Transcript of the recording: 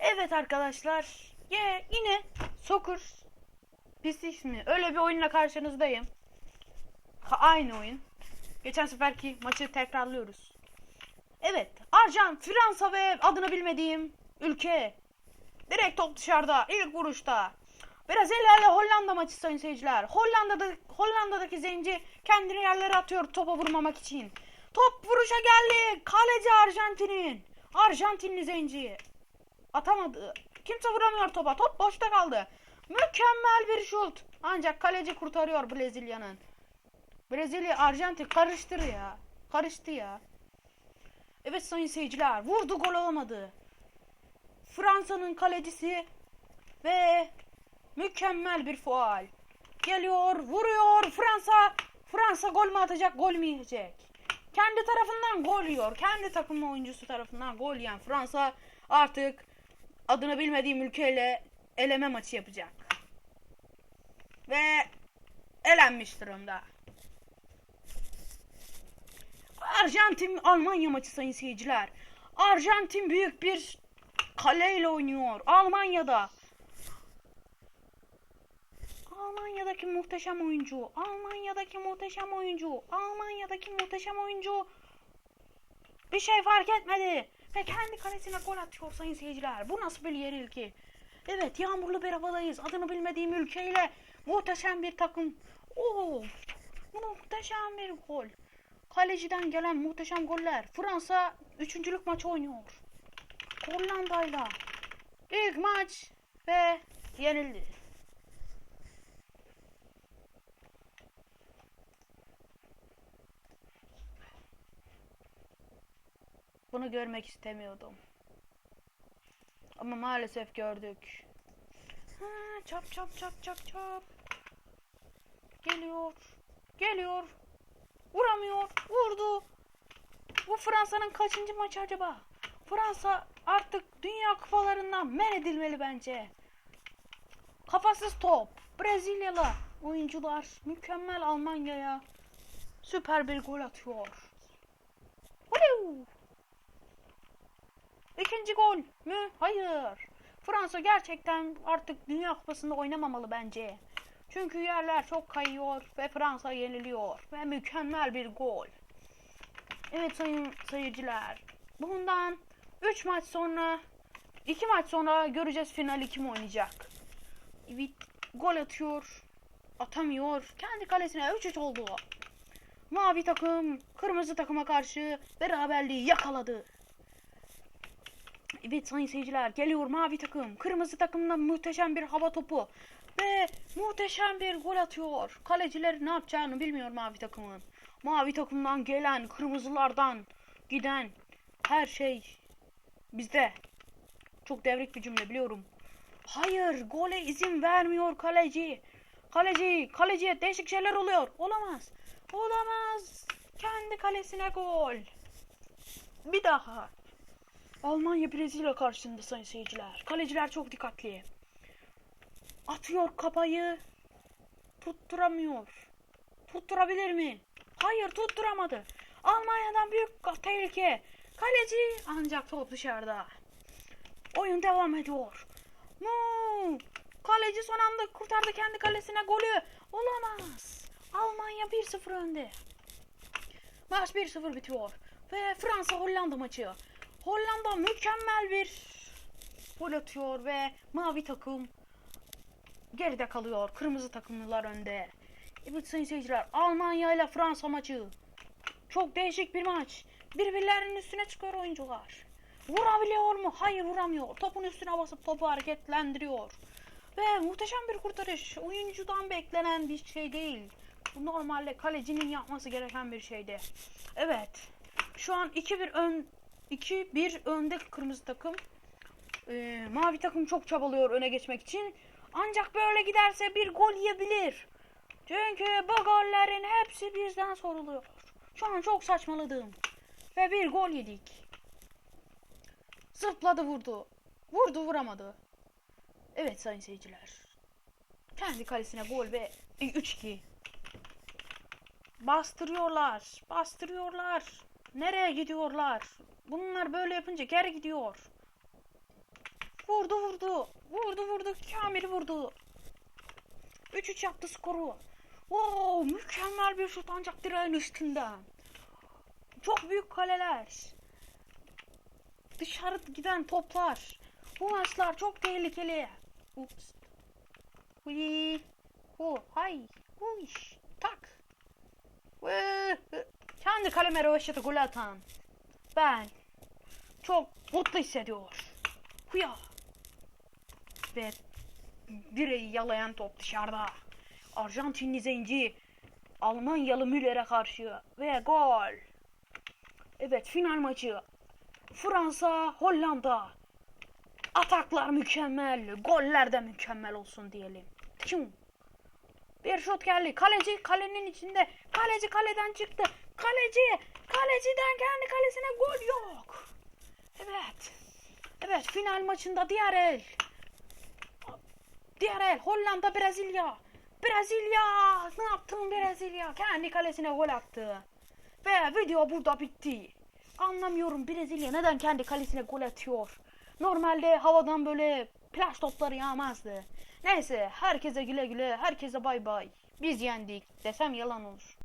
Evet arkadaşlar. Ye, yine Soccer pis ismi. Öyle bir oyunla karşınızdayım. Ha, aynı oyun. Geçen seferki maçı tekrarlıyoruz. Evet. Arjan, Fransa ve adını bilmediğim ülke. Direkt top dışarıda. ilk vuruşta. Brezilya ile Hollanda maçı sayın seyirciler. Hollanda'da Hollanda'daki zenci kendini yerlere atıyor topa vurmamak için. Top vuruşa geldi. Kaleci Arjantin'in. Arjantinli zenci. Atamadı. Kimse vuramıyor topa. Top boşta kaldı. Mükemmel bir şut. Ancak kaleci kurtarıyor Brezilya'nın. Brezilya Arjantin karıştır ya. Karıştı ya. Evet sayın seyirciler. Vurdu gol olamadı. Fransa'nın kalecisi ve mükemmel bir faal. Geliyor, vuruyor Fransa. Fransa gol mü atacak, gol mü yiyecek? Kendi tarafından gol yiyor. Kendi takım oyuncusu tarafından gol yiyen Fransa artık adını bilmediğim ülkeyle eleme maçı yapacak. Ve elenmiş durumda. Arjantin Almanya maçı sayın seyirciler. Arjantin büyük bir kaleyle oynuyor. Almanya'da. Almanya'daki muhteşem oyuncu. Almanya'daki muhteşem oyuncu. Almanya'daki muhteşem oyuncu. Bir şey fark etmedi. Ve kendi kalesine gol atıyor sayın seyirciler. Bu nasıl bir yer ilki? Evet yağmurlu bir havadayız. Adını bilmediğim ülkeyle muhteşem bir takım. Oo, muhteşem bir gol. Kaleciden gelen muhteşem goller. Fransa üçüncülük maçı oynuyor. Hollanda'yla. İlk maç ve yenildi. Bunu görmek istemiyordum. Ama maalesef gördük. Ha, çap çap çap çap çap. Geliyor. Geliyor. Vuramıyor. Vurdu. Bu Fransa'nın kaçıncı maçı acaba? Fransa artık dünya kupalarından men edilmeli bence. Kafasız top. Brezilyalı oyuncular mükemmel Almanya'ya süper bir gol atıyor. Woo! İkinci gol mü? Hayır. Fransa gerçekten artık Dünya Kupası'nda oynamamalı bence. Çünkü yerler çok kayıyor ve Fransa yeniliyor. Ve mükemmel bir gol. Evet sayın seyirciler. Bundan 3 maç sonra 2 maç sonra göreceğiz finali kim oynayacak. Evet gol atıyor. Atamıyor. Kendi kalesine 3-3 oldu. Mavi takım kırmızı takıma karşı beraberliği yakaladı. Evet sayın seyirciler geliyor mavi takım. Kırmızı takımdan muhteşem bir hava topu. Ve muhteşem bir gol atıyor. Kaleciler ne yapacağını bilmiyor mavi takımın. Mavi takımdan gelen kırmızılardan giden her şey bizde. Çok devrik bir cümle biliyorum. Hayır gole izin vermiyor kaleci. Kaleci, kaleciye değişik şeyler oluyor. Olamaz. Olamaz. Kendi kalesine gol. Bir daha. Almanya Brezilya karşısında sayın seyirciler. Kaleciler çok dikkatli. Atıyor kafayı. Tutturamıyor. Tutturabilir mi? Hayır tutturamadı. Almanya'dan büyük tehlike. Kaleci ancak top dışarıda. Oyun devam ediyor. No! Kaleci son anda kurtardı kendi kalesine golü. Olamaz. Almanya 1-0 önde. Maç 1-0 bitiyor. Ve Fransa Hollanda maçı. Hollanda mükemmel bir gol atıyor ve mavi takım geride kalıyor. Kırmızı takımlılar önde. Evet sayın seyirciler Almanya ile Fransa maçı. Çok değişik bir maç. Birbirlerinin üstüne çıkıyor oyuncular. Vurabiliyor mu? Hayır vuramıyor. Topun üstüne basıp topu hareketlendiriyor. Ve muhteşem bir kurtarış. Oyuncudan beklenen bir şey değil. Bu normalde kalecinin yapması gereken bir şeydi. Evet. Şu an 2-1 ön 2-1 önde kırmızı takım. Ee, mavi takım çok çabalıyor öne geçmek için. Ancak böyle giderse bir gol yiyebilir. Çünkü bu gollerin hepsi bizden soruluyor. Şu an çok saçmaladım. Ve bir gol yedik. Zıpladı vurdu. Vurdu vuramadı. Evet sayın seyirciler. Kendi kalesine gol ve 3-2. Bastırıyorlar. Bastırıyorlar. Nereye gidiyorlar? Bunlar böyle yapınca geri gidiyor. Vur. Vurdu vurdu. Vurdu vurdu. Kamil vurdu. 3-3 yaptı skoru. Oo, mükemmel bir şut ancak direğin üstünden. Çok büyük kaleler. Dışarı giden toplar. Bu maçlar çok tehlikeli. Ups. Hui. Hu. Hay. Huş. Tak. Vı. Kendi kaleme röveşatı gol atan. Ben. Çok mutlu hissediyor. Huya. Ve direği yalayan top dışarıda. Arjantinli zenci Almanyalı Müller'e karşı ve gol. Evet final maçı. Fransa, Hollanda. Ataklar mükemmel, goller de mükemmel olsun diyelim. Tşum. Bir şut geldi. Kaleci kalenin içinde. Kaleci kaleden çıktı. Kaleci, kaleciden kendi kalesine gol yok. Evet. Evet final maçında diğer el. Diğer el Hollanda Brezilya. Brezilya ne yaptın Brezilya? Kendi kalesine gol attı. Ve video burada bitti. Anlamıyorum Brezilya neden kendi kalesine gol atıyor. Normalde havadan böyle plaj topları yağmazdı. Neyse herkese güle güle, herkese bay bay. Biz yendik desem yalan olur.